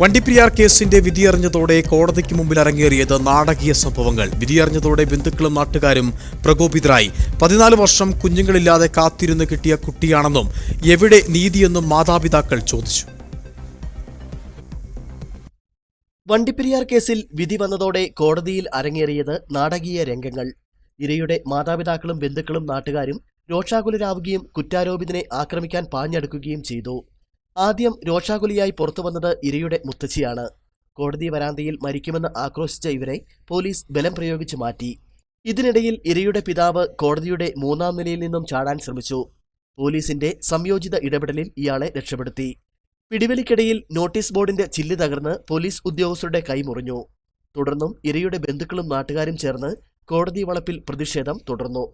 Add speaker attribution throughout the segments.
Speaker 1: വണ്ടിപ്പെരിയാർ കേസിന്റെ വിധിയറിഞ്ഞതോടെ കോടതിക്ക് മുമ്പിൽ അരങ്ങേറിയത് നാടകീയ സംഭവങ്ങൾ. വിധിയറിഞ്ഞതോടെ ബന്ധുക്കളും നാട്ടുകാരും പ്രകോപിതരായി. പതിനാല് വർഷം കുഞ്ഞുങ്ങളില്ലാതെ കാത്തിരുന്ന് കിട്ടിയ കുട്ടിയാണെന്നും എവിടെ നീതിയെന്നും മാതാപിതാക്കൾ ചോദിച്ചു.
Speaker 2: വണ്ടിപ്പെരിയാർ കേസിൽ വിധി വന്നതോടെ കോടതിയിൽ അരങ്ങേറിയത് നാടകീയ രംഗങ്ങൾ. ഇരയുടെ മാതാപിതാക്കളും ബന്ധുക്കളും നാട്ടുകാരും രോഷാകുലരാവുകയും കുറ്റാരോപിതനെ ആക്രമിക്കാൻ പാഞ്ഞെടുക്കുകയും ചെയ്തു. ആദ്യം രോഷാകുലിയായി പുറത്തു വന്നത് ഇരയുടെ മുത്തച്ഛിയാണ്. കോടതി വരാന്തയിൽ മരിക്കുമെന്ന് ആക്രോശിച്ച ഇവരെ പോലീസ് ബലം പ്രയോഗിച്ച് മാറ്റി. ഇതിനിടയിൽ ഇരയുടെ പിതാവ് കോടതിയുടെ മൂന്നാം നിലയിൽ നിന്നും ചാടാൻ ശ്രമിച്ചു. പോലീസിന്റെ സംയോജിത ഇടപെടലിൽ ഇയാളെ രക്ഷപ്പെടുത്തി. പിടിവലിക്കിടയിൽ നോട്ടീസ് ബോർഡിന്റെ ചില്ല് തകർന്ന് പോലീസ് ഉദ്യോഗസ്ഥരുടെ കൈ മുറിഞ്ഞു. തുടർന്നും ഇരയുടെ ബന്ധുക്കളും നാട്ടുകാരും ചേർന്ന് കോടതി വളപ്പിൽ പ്രതിഷേധം തുടർന്നു.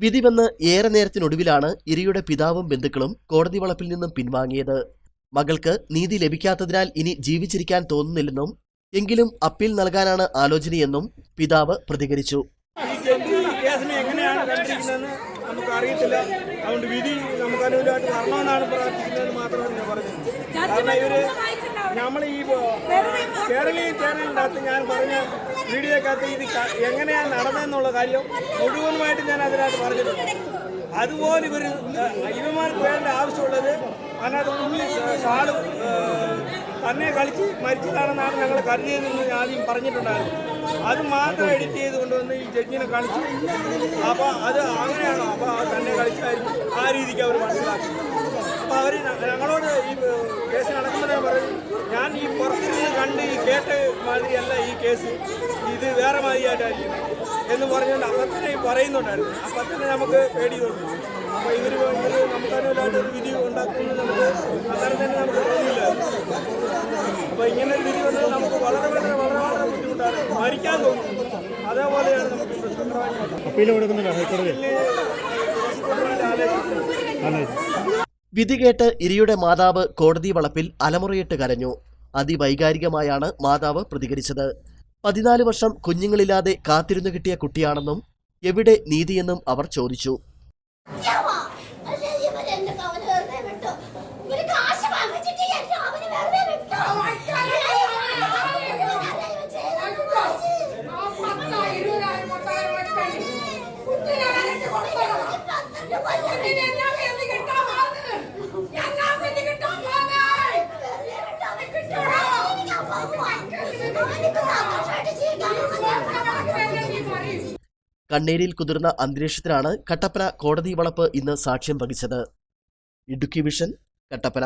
Speaker 2: വിധി വന്ന് ഏറെ നേരത്തിനൊടുവിലാണ് ഇരയുടെ പിതാവും ബന്ധുക്കളും കോടതി വളപ്പിൽ നിന്നും പിൻവാങ്ങിയത്. മകൾക്ക് നീതി ലഭിക്കാത്തതിനാൽ ഇനി ജീവിച്ചിരിക്കാൻ തോന്നുന്നില്ലെന്നും എങ്കിലും അപ്പീൽ നൽകാനാണ് ആലോചനയെന്നും പിതാവ് പ്രതികരിച്ചു.
Speaker 3: അതുകൊണ്ട് വിധി നമുക്ക് അനുകൂലമായിട്ട് വരണമെന്നാണ് പ്രാർത്ഥിക്കുന്നത് മാത്രമല്ല പറഞ്ഞത് കാരണം ഇവർ നമ്മൾ ഈ കേരളീയ ചാനലിനകത്ത് ഞാൻ പറഞ്ഞ വീഡിയോക്കകത്ത് ഇത് എങ്ങനെയാണ് നടന്നതെന്നുള്ള കാര്യം മുഴുവനുമായിട്ട് ഞാൻ അതിനകത്ത് പറഞ്ഞിട്ടുണ്ട്. അതുപോലെ ഇവർ ഇവന്മാർക്ക് വേണ്ട ആവശ്യമുള്ളത് അതിനകത്ത് ഉള്ളി സാളും തന്നെ കളിച്ച് മരിച്ചതാണെന്നാണ് ഞങ്ങൾ കരുതിയതെന്ന് ഞാൻ ആദ്യം പറഞ്ഞിട്ടുണ്ടായിരുന്നു. അത് മാത്രം എഡിറ്റ് ചെയ്ത് കൊണ്ടുവന്ന് ഈ ജഡ്ജിനെ കാണിച്ചു. അപ്പോൾ അത് അങ്ങനെയാണോ? അപ്പോൾ തന്നെ കളിച്ചായിരിക്കും. ആ രീതിക്ക് അവർ മനസ്സിലാക്കി. അപ്പോൾ അവർ ഞങ്ങളോട് ഈ കേസ് നടക്കുമ്പോൾ ഞാൻ പറയും ഞാൻ ഈ പുറത്തിരുന്ന് ഈ മാതിരിയല്ല ഈ കേസ്. ഇത് വേറെ മാതിരിയായിട്ടായിരിക്കും. എന്ന് പറഞ്ഞുകൊണ്ട് അപ്പം തന്നെ ഈ പറയുന്നുണ്ടായിരുന്നു. അപ്പം തന്നെ നമുക്ക് പേടി തോന്നി അപ്പോൾ ഇവർ ഇവർ നമുക്ക് അനുകൂലമായിട്ടൊരു വിധി ഉണ്ടാക്കുന്നത് നമുക്ക് അന്നേരം തന്നെ നമുക്ക് തോന്നിയില്ലായിരുന്നു. അപ്പോൾ ഇങ്ങനെ ഒരു വിധി വന്നാൽ നമുക്ക് വളരെ വളരെ വളരെ വളരെ ബുദ്ധിമുട്ടാണ്. മരിക്കാൻ തോന്നുന്നു അതേപോലെയാണ് നമുക്ക്
Speaker 4: അപ്പീൽ കൊടുക്കുന്നുണ്ടോ ഹൈക്കോടതി?
Speaker 2: വിധി കേട്ട് ഇരിയുടെ മാതാവ് കോടതി വളപ്പിൽ അലമുറയിട്ട് കരഞ്ഞു. അതിവൈകാരികമായാണ് മാതാവ് പ്രതികരിച്ചത്. പതിനാല് വർഷം കുഞ്ഞുങ്ങളില്ലാതെ കാത്തിരുന്നു കിട്ടിയ കുട്ടിയാണെന്നും എവിടെ നീതിയെന്നും അവർ ചോദിച്ചു.
Speaker 5: യാവാ.
Speaker 2: കണ്ണേരിയിൽ കുതിർന്ന അന്തരീക്ഷത്തിലാണ് കട്ടപ്പന കോടതി വളപ്പ് ഇന്ന് സാക്ഷ്യം വഹിച്ചത്. ഇടുക്കി വിഷൻ കട്ടപ്പന.